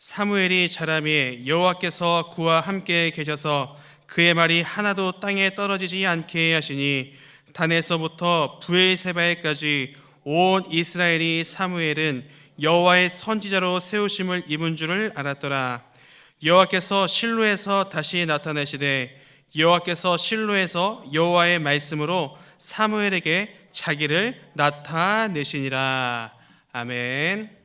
사무엘이 자라매 여호와께서 그와 함께 계셔서 그의 말이 하나도 땅에 떨어지지 않게 하시니 단에서부터 부엘세바에까지 온 이스라엘이 사무엘은 여호와의 선지자로 세우심을 입은 줄을 알았더라. 여호와께서 실로에서 다시 나타내시되 여호와께서 실로에서 여호와의 말씀으로 사무엘에게 자기를 나타내시니라. 아멘.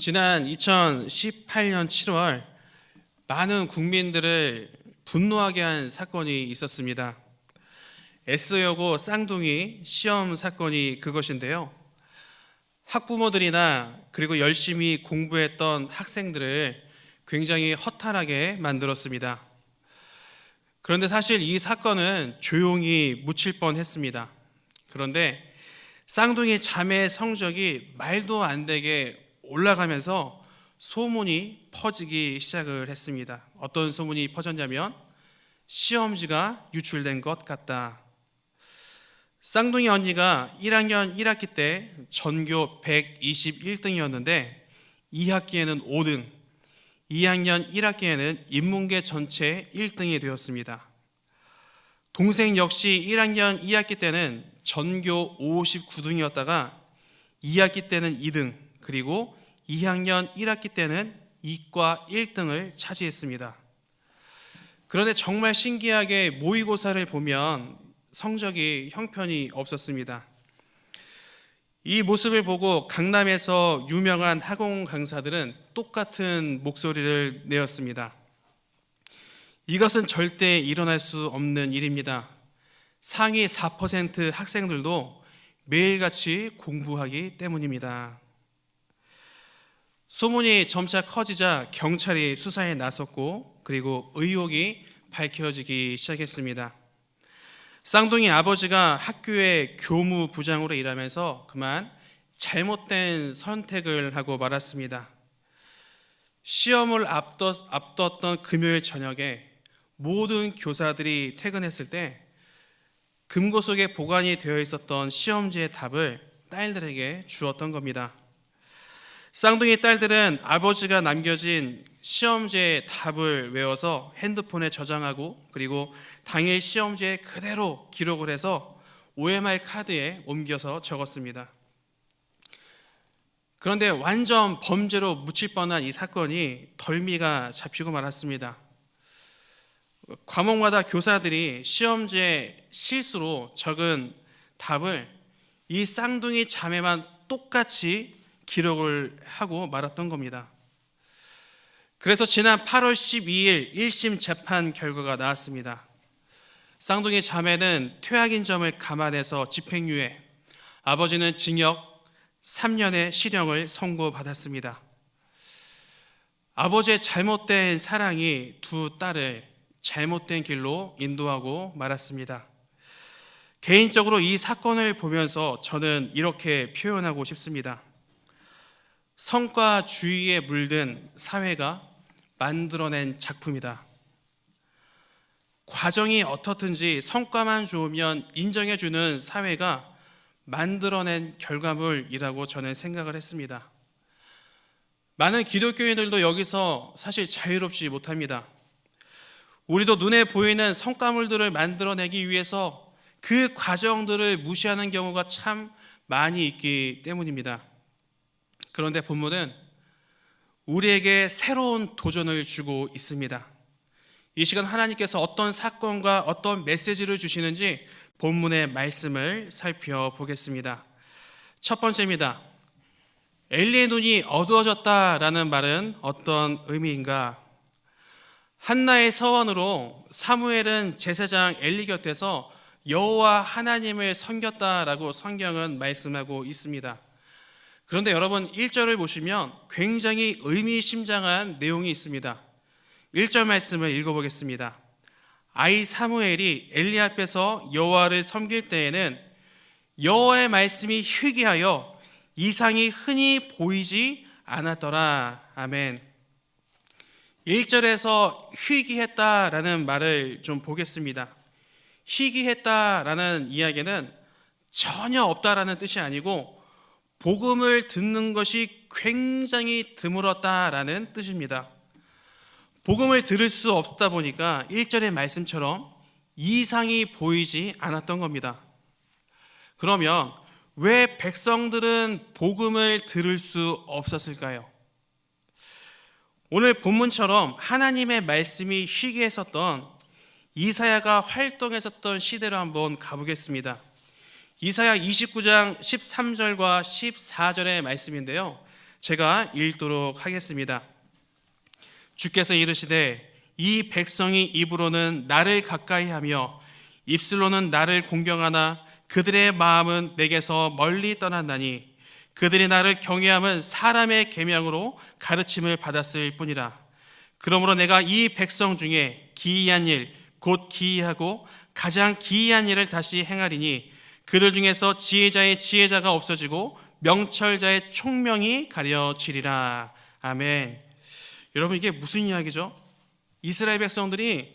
지난 2018년 7월 많은 국민들을 분노하게 한 사건이 있었습니다. S여고 쌍둥이 시험 사건이 그것인데요. 학부모들이나 그리고 열심히 공부했던 학생들을 굉장히 허탈하게 만들었습니다. 그런데 사실 이 사건은 조용히 묻힐 뻔 했습니다. 그런데 쌍둥이 자매의 성적이 말도 안 되게 올라가면서 소문이 퍼지기 시작을 했습니다. 어떤 소문이 퍼졌냐면 시험지가 유출된 것 같다. 쌍둥이 언니가 1학년 1학기 때 전교 121등이었는데 2학기에는 5등, 2학년 1학기에는 인문계 전체 1등이 되었습니다. 동생 역시 1학년 2학기 때는 전교 59등이었다가 2학기 때는 2등, 그리고 2학년 1학기 때는 이과 1등을 차지했습니다. 그런데 정말 신기하게 모의고사를 보면 성적이 형편이 없었습니다. 이 모습을 보고 강남에서 유명한 학원 강사들은 똑같은 목소리를 내었습니다. 이것은 절대 일어날 수 없는 일입니다. 상위 4% 학생들도 매일같이 공부하기 때문입니다. 소문이 점차 커지자 경찰이 수사에 나섰고 그리고 의혹이 밝혀지기 시작했습니다. 쌍둥이 아버지가 학교의 교무 부장으로 일하면서 그만 잘못된 선택을 하고 말았습니다. 시험을 앞뒀, 앞뒀던 금요일 저녁에 모든 교사들이 퇴근했을 때 금고 속에 보관이 되어 있었던 시험지의 답을 딸들에게 주었던 겁니다. 쌍둥이 딸들은 아버지가 남겨진 시험지의 답을 외워서 핸드폰에 저장하고 그리고 당일 시험지에 그대로 기록을 해서 OMR 카드에 옮겨서 적었습니다. 그런데 완전 범죄로 묻힐 뻔한 이 사건이 덜미가 잡히고 말았습니다. 과목마다 교사들이 시험지에 실수로 적은 답을 이 쌍둥이 자매만 똑같이 기록을 하고 말았던 겁니다. 그래서 지난 8월 12일 1심 재판 결과가 나왔습니다. 쌍둥이 자매는 퇴학인 점을 감안해서 집행유예, 아버지는 징역 3년의 실형을 선고받았습니다. 아버지의 잘못된 사랑이 두 딸을 잘못된 길로 인도하고 말았습니다. 개인적으로 이 사건을 보면서 저는 이렇게 표현하고 싶습니다. 성과주의에 물든 사회가 만들어낸 작품이다. 과정이 어떻든지 성과만 좋으면 인정해주는 사회가 만들어낸 결과물이라고 저는 생각을 했습니다. 많은 기독교인들도 여기서 사실 자유롭지 못합니다. 우리도 눈에 보이는 성과물들을 만들어내기 위해서 그 과정들을 무시하는 경우가 참 많이 있기 때문입니다. 그런데 본문은 우리에게 새로운 도전을 주고 있습니다. 이 시간 하나님께서 어떤 사건과 어떤 메시지를 주시는지 본문의 말씀을 살펴보겠습니다. 첫 번째입니다. 엘리의 눈이 어두워졌다라는 말은 어떤 의미인가? 한나의 서원으로 사무엘은 제사장 엘리 곁에서 여호와 하나님을 섬겼다라고 성경은 말씀하고 있습니다. 그런데 여러분 1절을 보시면 굉장히 의미심장한 내용이 있습니다. 1절 말씀을 읽어보겠습니다. 아이 사무엘이 엘리 앞에서 여호와를 섬길 때에는 여호와의 말씀이 희귀하여 이상이 흔히 보이지 않았더라. 아멘. 1절에서 희귀했다라는 말을 좀 보겠습니다. 희귀했다라는 이야기는 전혀 없다라는 뜻이 아니고 복음을 듣는 것이 굉장히 드물었다라는 뜻입니다. 복음을 들을 수 없다 보니까 1절의 말씀처럼 이상이 보이지 않았던 겁니다. 그러면 왜 백성들은 복음을 들을 수 없었을까요? 오늘 본문처럼 하나님의 말씀이 쉬게 했었던 이사야가 활동했었던 시대로 한번 가보겠습니다. 이사야 29장 13절과 14절의 말씀인데요. 제가 읽도록 하겠습니다. 주께서 이르시되 이 백성이 입으로는 나를 가까이 하며 입술로는 나를 공경하나 그들의 마음은 내게서 멀리 떠났나니 그들이 나를 경외함은 사람의 계명으로 가르침을 받았을 뿐이라 그러므로 내가 이 백성 중에 기이한 일 곧 기이하고 가장 기이한 일을 다시 행하리니 그들 중에서 지혜자의 지혜자가 없어지고 명철자의 총명이 가려지리라 아멘 여러분 이게 무슨 이야기죠? 이스라엘 백성들이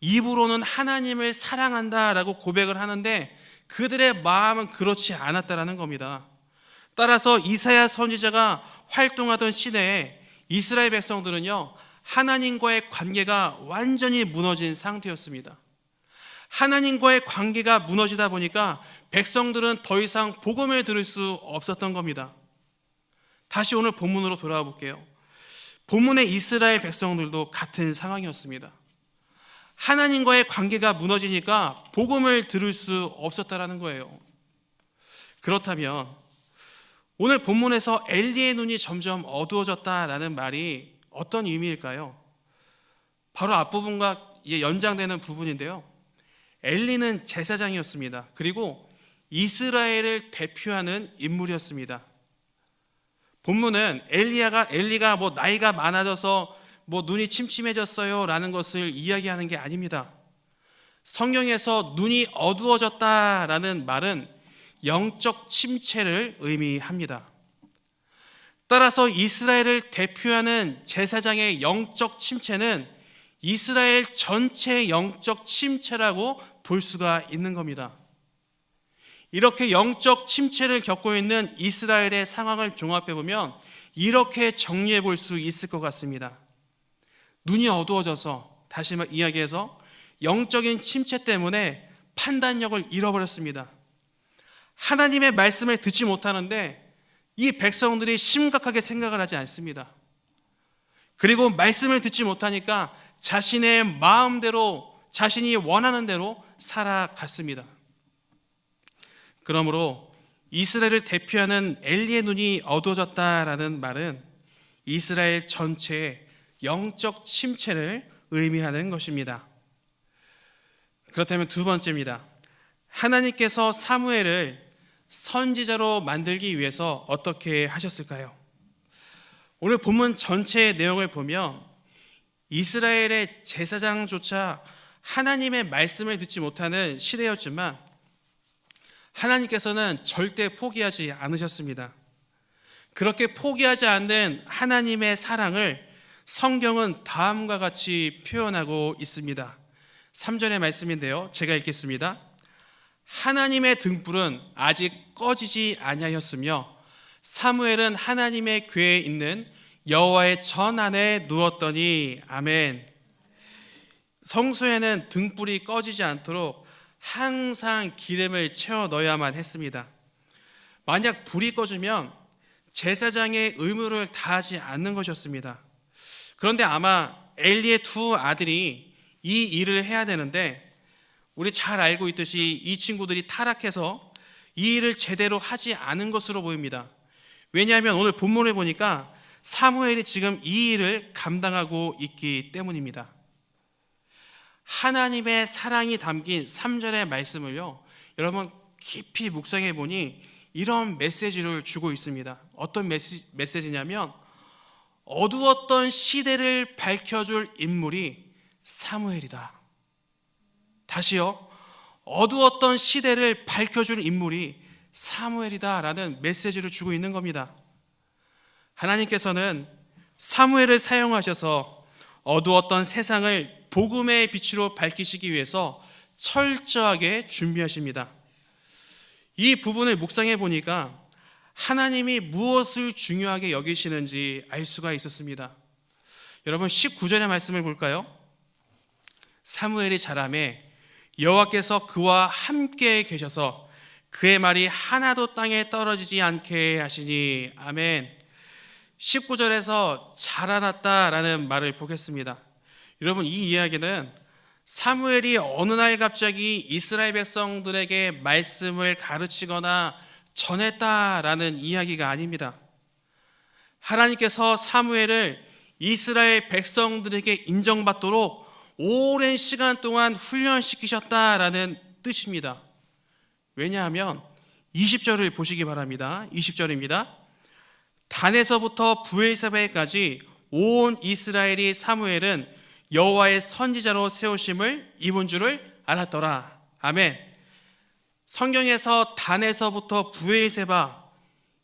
입으로는 하나님을 사랑한다라고 고백을 하는데 그들의 마음은 그렇지 않았다라는 겁니다. 따라서 이사야 선지자가 활동하던 시대에 이스라엘 백성들은요 하나님과의 관계가 완전히 무너진 상태였습니다. 하나님과의 관계가 무너지다 보니까 백성들은 더 이상 복음을 들을 수 없었던 겁니다. 다시 오늘 본문으로 돌아와 볼게요. 본문의 이스라엘 백성들도 같은 상황이었습니다. 하나님과의 관계가 무너지니까 복음을 들을 수 없었다라는 거예요. 그렇다면 오늘 본문에서 엘리의 눈이 점점 어두워졌다라는 말이 어떤 의미일까요? 바로 앞부분과 연장되는 부분인데요. 엘리는 제사장이었습니다. 그리고 이스라엘을 대표하는 인물이었습니다. 본문은 엘리야가 엘리가 뭐 나이가 많아져서 뭐 눈이 침침해졌어요라는 것을 이야기하는 게 아닙니다. 성경에서 눈이 어두워졌다라는 말은 영적 침체를 의미합니다. 따라서 이스라엘을 대표하는 제사장의 영적 침체는 이스라엘 전체의 영적 침체라고 볼 수가 있는 겁니다. 이렇게 영적 침체를 겪고 있는 이스라엘의 상황을 종합해 보면 이렇게 정리해 볼 수 있을 것 같습니다. 눈이 어두워져서 다시 이야기해서 영적인 침체 때문에 판단력을 잃어버렸습니다. 하나님의 말씀을 듣지 못하는데 이 백성들이 심각하게 생각을 하지 않습니다. 그리고 말씀을 듣지 못하니까 자신의 마음대로 자신이 원하는 대로 살아갔습니다. 그러므로 이스라엘을 대표하는 엘리의 눈이 어두워졌다라는 말은 이스라엘 전체의 영적 침체를 의미하는 것입니다. 그렇다면 두 번째입니다. 하나님께서 사무엘을 선지자로 만들기 위해서 어떻게 하셨을까요? 오늘 본문 전체의 내용을 보면 이스라엘의 제사장조차 하나님의 말씀을 듣지 못하는 시대였지만 하나님께서는 절대 포기하지 않으셨습니다. 그렇게 포기하지 않는 하나님의 사랑을 성경은 다음과 같이 표현하고 있습니다. 3절의 말씀인데요. 제가 읽겠습니다. 하나님의 등불은 아직 꺼지지 아니하였으며 사무엘은 하나님의 궤에 있는 여호와의 전 안에 누웠더니 아멘. 성소에는 등불이 꺼지지 않도록 항상 기름을 채워 넣어야만 했습니다. 만약 불이 꺼지면 제사장의 의무를 다하지 않는 것이었습니다. 그런데 아마 엘리의 두 아들이 이 일을 해야 되는데 우리 잘 알고 있듯이 이 친구들이 타락해서 이 일을 제대로 하지 않은 것으로 보입니다. 왜냐하면 오늘 본문을 보니까 사무엘이 지금 이 일을 감당하고 있기 때문입니다. 하나님의 사랑이 담긴 3절의 말씀을요, 여러분 깊이 묵상해 보니 이런 메시지를 주고 있습니다. 어떤 메시, 메시지냐면 어두웠던 시대를 밝혀줄 인물이 사무엘이다. 다시요. 어두웠던 시대를 밝혀줄 인물이 사무엘이다라는 메시지를 주고 있는 겁니다. 하나님께서는 사무엘을 사용하셔서 어두웠던 세상을 복음의 빛으로 밝히시기 위해서 철저하게 준비하십니다. 이 부분을 묵상해 보니까 하나님이 무엇을 중요하게 여기시는지 알 수가 있었습니다. 여러분 19절의 말씀을 볼까요? 사무엘이 자라매 여호와께서 그와 함께 계셔서 그의 말이 하나도 땅에 떨어지지 않게 하시니 아멘. 19절에서 자라났다라는 말을 보겠습니다. 여러분 이 이야기는 사무엘이 어느 날 갑자기 이스라엘 백성들에게 말씀을 가르치거나 전했다라는 이야기가 아닙니다. 하나님께서 사무엘을 이스라엘 백성들에게 인정받도록 오랜 시간 동안 훈련시키셨다라는 뜻입니다. 왜냐하면 20절을 보시기 바랍니다. 20절입니다. 단에서부터 부엘세바에까지 온 이스라엘이 사무엘은 여호와의 선지자로 세우심을 입은 줄을 알았더라. 아멘. 성경에서 단에서부터 부엘세바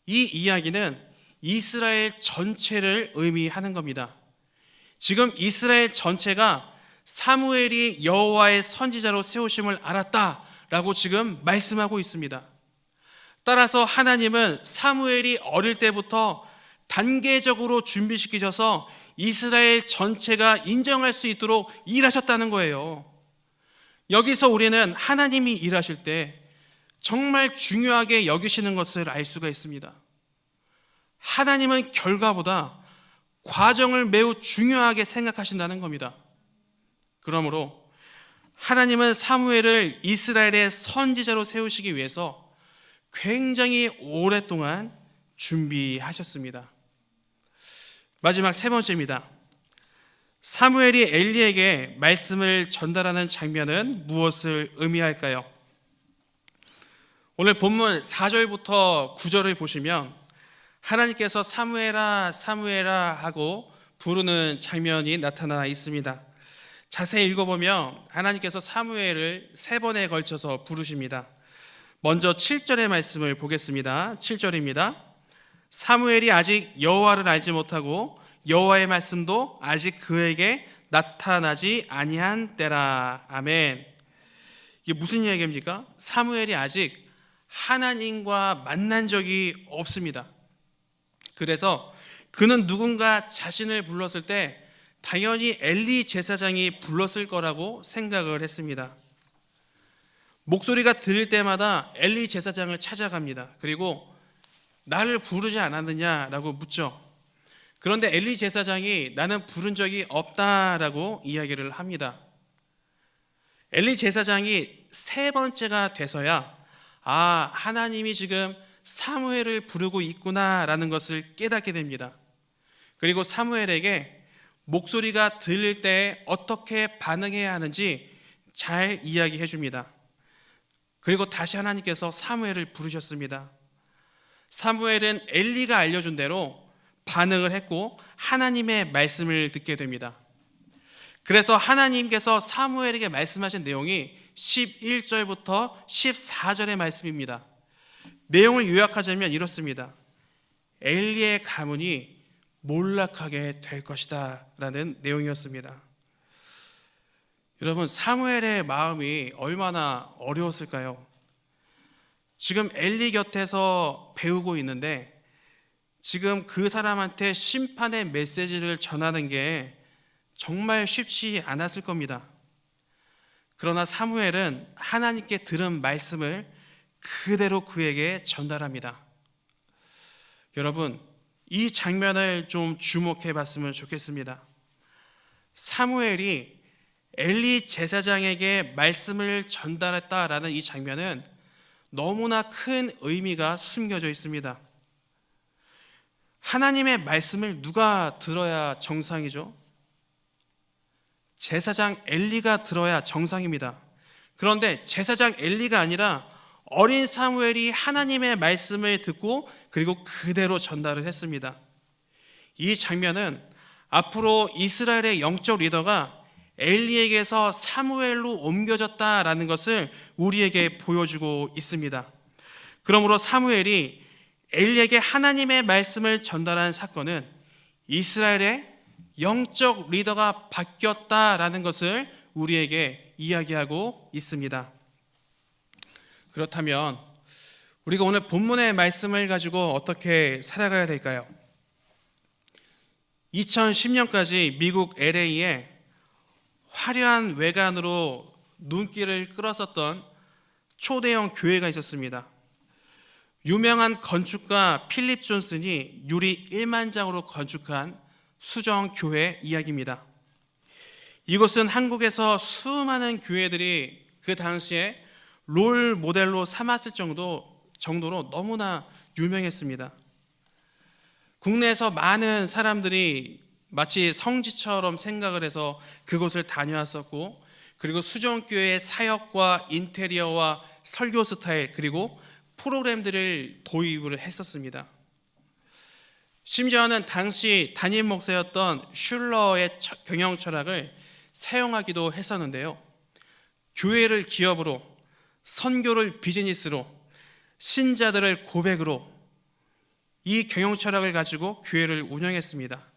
이 이야기는 이스라엘 전체를 의미하는 겁니다. 지금 이스라엘 전체가 사무엘이 여호와의 선지자로 세우심을 알았다라고 지금 말씀하고 있습니다. 따라서 하나님은 사무엘이 어릴 때부터 단계적으로 준비시키셔서 이스라엘 전체가 인정할 수 있도록 일하셨다는 거예요. 여기서 우리는 하나님이 일하실 때 정말 중요하게 여기시는 것을 알 수가 있습니다. 하나님은 결과보다 과정을 매우 중요하게 생각하신다는 겁니다. 그러므로 하나님은 사무엘을 이스라엘의 선지자로 세우시기 위해서 굉장히 오랫동안 준비하셨습니다. 마지막 세 번째입니다. 사무엘이 엘리에게 말씀을 전달하는 장면은 무엇을 의미할까요? 오늘 본문 4절부터 9절을 보시면 하나님께서 사무엘아 사무엘아 하고 부르는 장면이 나타나 있습니다. 자세히 읽어보면 하나님께서 사무엘을 세 번에 걸쳐서 부르십니다. 먼저 7절의 말씀을 보겠습니다. 7절입니다. 사무엘이 아직 여호와를 알지 못하고 여호와의 말씀도 아직 그에게 나타나지 아니한 때라. 아멘. 이게 무슨 이야기입니까? 사무엘이 아직 하나님과 만난 적이 없습니다. 그래서 그는 누군가 자신을 불렀을 때 당연히 엘리 제사장이 불렀을 거라고 생각을 했습니다. 목소리가 들릴 때마다 엘리 제사장을 찾아갑니다. 그리고 나를 부르지 않았느냐라고 묻죠. 그런데 엘리 제사장이 나는 부른 적이 없다라고 이야기를 합니다. 엘리 제사장이 세 번째가 돼서야 아, 하나님이 지금 사무엘을 부르고 있구나라는 것을 깨닫게 됩니다. 그리고 사무엘에게 목소리가 들릴 때 어떻게 반응해야 하는지 잘 이야기해 줍니다. 그리고 다시 하나님께서 사무엘을 부르셨습니다. 사무엘은 엘리가 알려준 대로 반응을 했고 하나님의 말씀을 듣게 됩니다. 그래서 하나님께서 사무엘에게 말씀하신 내용이 11절부터 14절의 말씀입니다. 내용을 요약하자면 이렇습니다. 엘리의 가문이 몰락하게 될 것이다 라는 내용이었습니다. 여러분 사무엘의 마음이 얼마나 어려웠을까요? 지금 엘리 곁에서 배우고 있는데 지금 그 사람한테 심판의 메시지를 전하는 게 정말 쉽지 않았을 겁니다. 그러나 사무엘은 하나님께 들은 말씀을 그대로 그에게 전달합니다. 여러분, 이 장면을 좀 주목해 봤으면 좋겠습니다. 사무엘이 엘리 제사장에게 말씀을 전달했다라는 이 장면은 너무나 큰 의미가 숨겨져 있습니다. 하나님의 말씀을 누가 들어야 정상이죠? 제사장 엘리가 들어야 정상입니다. 그런데 제사장 엘리가 아니라 어린 사무엘이 하나님의 말씀을 듣고 그리고 그대로 전달을 했습니다. 이 장면은 앞으로 이스라엘의 영적 리더가 엘리에게서 사무엘로 옮겨졌다라는 것을 우리에게 보여주고 있습니다. 그러므로 사무엘이 엘리에게 하나님의 말씀을 전달한 사건은 이스라엘의 영적 리더가 바뀌었다라는 것을 우리에게 이야기하고 있습니다. 그렇다면 우리가 오늘 본문의 말씀을 가지고 어떻게 살아가야 될까요? 2010년까지 미국 LA에 화려한 외관으로 눈길을 끌었었던 초대형 교회가 있었습니다. 유명한 건축가 필립 존슨이 유리 1만 장으로 건축한 수정 교회 이야기입니다. 이곳은 한국에서 수많은 교회들이 그 당시에 롤 모델로 삼았을 정도 정도로 너무나 유명했습니다. 국내에서 많은 사람들이 마치 성지처럼 생각을 해서 그곳을 다녀왔었고 그리고 수정교회의 사역과 인테리어와 설교 스타일 그리고 프로그램들을 도입을 했었습니다. 심지어는 당시 담임 목사였던 슐러의 경영 철학을 사용하기도 했었는데요. 교회를 기업으로 선교를 비즈니스로 신자들을 고백으로 이 경영 철학을 가지고 교회를 운영했습니다.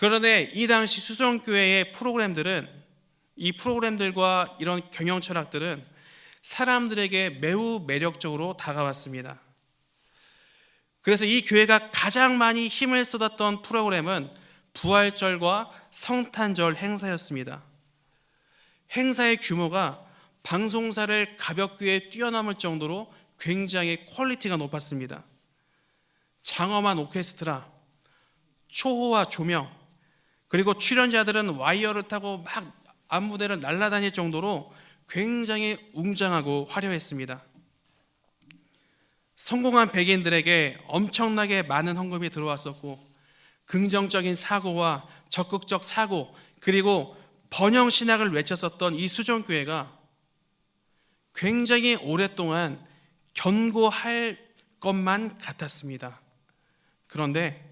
그런데 이 당시 수정교회의 프로그램들은 이 프로그램들과 이런 경영 철학들은 사람들에게 매우 매력적으로 다가왔습니다. 그래서 이 교회가 가장 많이 힘을 쏟았던 프로그램은 부활절과 성탄절 행사였습니다. 행사의 규모가 방송사를 가볍게 뛰어넘을 정도로 굉장히 퀄리티가 높았습니다. 장엄한 오케스트라, 초호와 조명, 그리고 출연자들은 와이어를 타고 막 앞무대를 날아다닐 정도로 굉장히 웅장하고 화려했습니다. 성공한 백인들에게 엄청나게 많은 헌금이 들어왔었고 긍정적인 사고와 적극적 사고 그리고 번영 신학을 외쳤었던 이 수정 교회가 굉장히 오랫동안 견고할 것만 같았습니다. 그런데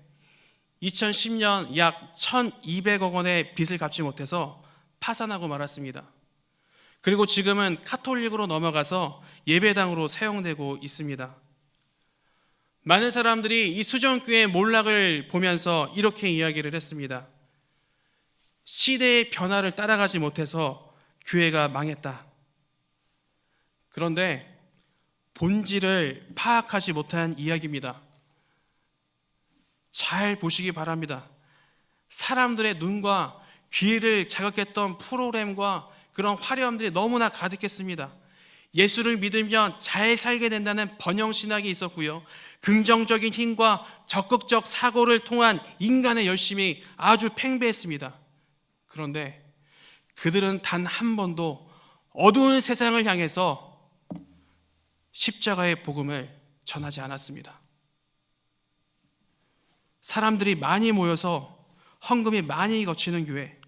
2010년 약 1200억 원의 빚을 갚지 못해서 파산하고 말았습니다. 그리고 지금은 카톨릭으로 넘어가서 예배당으로 사용되고 있습니다. 많은 사람들이 이 수정교회의 몰락을 보면서 이렇게 이야기를 했습니다. 시대의 변화를 따라가지 못해서 교회가 망했다. 그런데 본질을 파악하지 못한 이야기입니다. 잘 보시기 바랍니다. 사람들의 눈과 귀를 자극했던 프로그램과 그런 화려함들이 너무나 가득했습니다. 예수를 믿으면 잘 살게 된다는 번영 신학이 있었고요. 긍정적인 힘과 적극적 사고를 통한 인간의 열심이 아주 팽배했습니다. 그런데 그들은 단 한 번도 어두운 세상을 향해서 십자가의 복음을 전하지 않았습니다. 사람들이 많이 모여서 헌금이 많이 거치는 교회,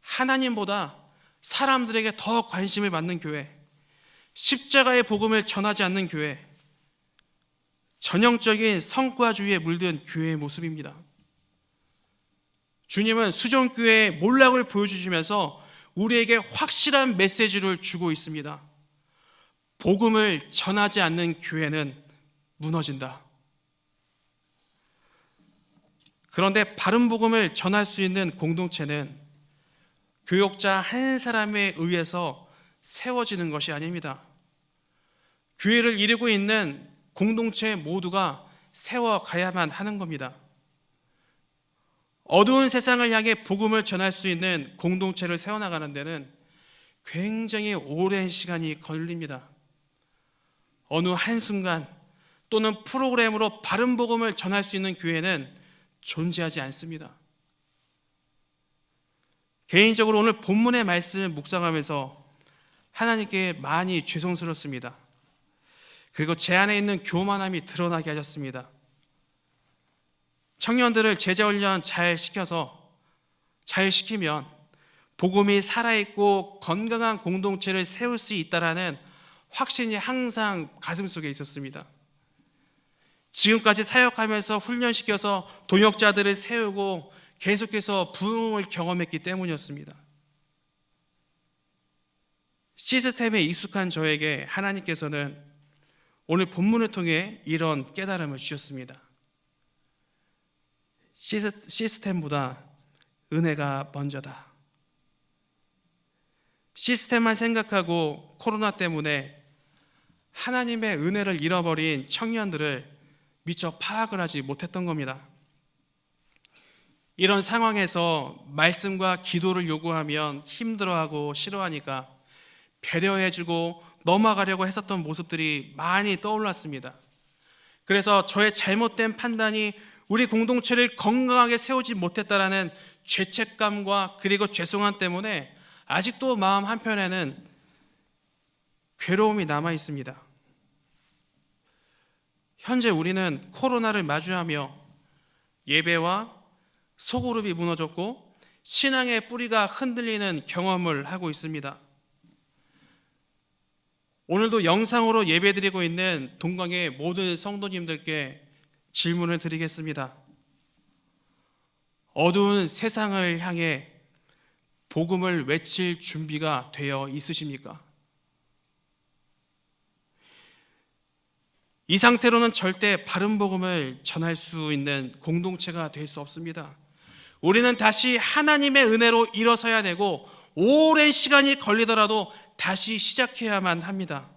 하나님보다 사람들에게 더 관심을 받는 교회, 십자가의 복음을 전하지 않는 교회, 전형적인 성과주의에 물든 교회의 모습입니다. 주님은 수정교회의 몰락을 보여주시면서 우리에게 확실한 메시지를 주고 있습니다. 복음을 전하지 않는 교회는 무너진다. 그런데 바른 복음을 전할 수 있는 공동체는 교역자 한 사람에 의해서 세워지는 것이 아닙니다. 교회를 이루고 있는 공동체 모두가 세워가야만 하는 겁니다. 어두운 세상을 향해 복음을 전할 수 있는 공동체를 세워나가는 데는 굉장히 오랜 시간이 걸립니다. 어느 한순간 또는 프로그램으로 바른 복음을 전할 수 있는 교회는 존재하지 않습니다. 개인적으로 오늘 본문의 말씀을 묵상하면서 하나님께 많이 죄송스럽습니다. 그리고 제 안에 있는 교만함이 드러나게 하셨습니다. 청년들을 제자훈련 잘 시켜서 잘 시키면 복음이 살아있고 건강한 공동체를 세울 수 있다라는 확신이 항상 가슴 속에 있었습니다. 지금까지 사역하면서 훈련시켜서 동역자들을 세우고 계속해서 부흥을 경험했기 때문이었습니다. 시스템에 익숙한 저에게 하나님께서는 오늘 본문을 통해 이런 깨달음을 주셨습니다. 시스템보다 은혜가 먼저다. 시스템만 생각하고 코로나 때문에 하나님의 은혜를 잃어버린 청년들을 미처 파악을 하지 못했던 겁니다. 이런 상황에서 말씀과 기도를 요구하면 힘들어하고 싫어하니까 배려해주고 넘어가려고 했었던 모습들이 많이 떠올랐습니다. 그래서 저의 잘못된 판단이 우리 공동체를 건강하게 세우지 못했다라는 죄책감과 그리고 죄송함 때문에 아직도 마음 한편에는 괴로움이 남아 있습니다. 현재 우리는 코로나를 마주하며 예배와 소그룹이 무너졌고 신앙의 뿌리가 흔들리는 경험을 하고 있습니다. 오늘도 영상으로 예배드리고 있는 동광의 모든 성도님들께 질문을 드리겠습니다. 어두운 세상을 향해 복음을 외칠 준비가 되어 있으십니까? 이 상태로는 절대 바른 복음을 전할 수 있는 공동체가 될 수 없습니다. 우리는 다시 하나님의 은혜로 일어서야 되고 오랜 시간이 걸리더라도 다시 시작해야만 합니다.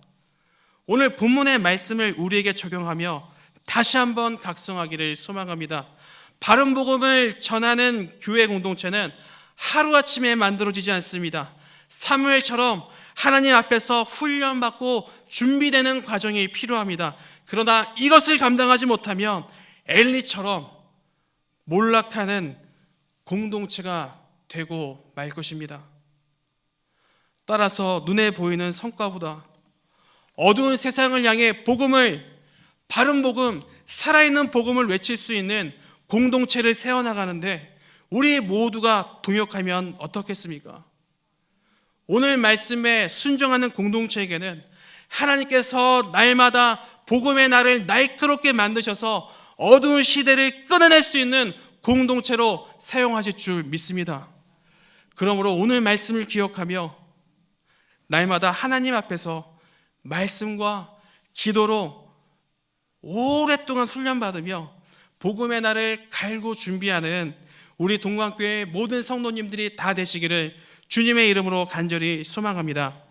오늘 본문의 말씀을 우리에게 적용하며 다시 한번 각성하기를 소망합니다. 바른 복음을 전하는 교회 공동체는 하루아침에 만들어지지 않습니다. 사무엘처럼 하나님 앞에서 훈련받고 준비되는 과정이 필요합니다. 그러나 이것을 감당하지 못하면 엘리처럼 몰락하는 공동체가 되고 말 것입니다. 따라서 눈에 보이는 성과보다 어두운 세상을 향해 복음을 바른 복음, 살아있는 복음을 외칠 수 있는 공동체를 세워나가는데 우리 모두가 동역하면 어떻겠습니까? 오늘 말씀에 순종하는 공동체에게는 하나님께서 날마다 복음의 날을 날카롭게 만드셔서 어두운 시대를 끊어낼 수 있는 공동체로 사용하실 줄 믿습니다. 그러므로 오늘 말씀을 기억하며 날마다 하나님 앞에서 말씀과 기도로 오랫동안 훈련받으며 복음의 날을 갈고 준비하는 우리 동광교회 모든 성도님들이 다 되시기를 주님의 이름으로 간절히 소망합니다.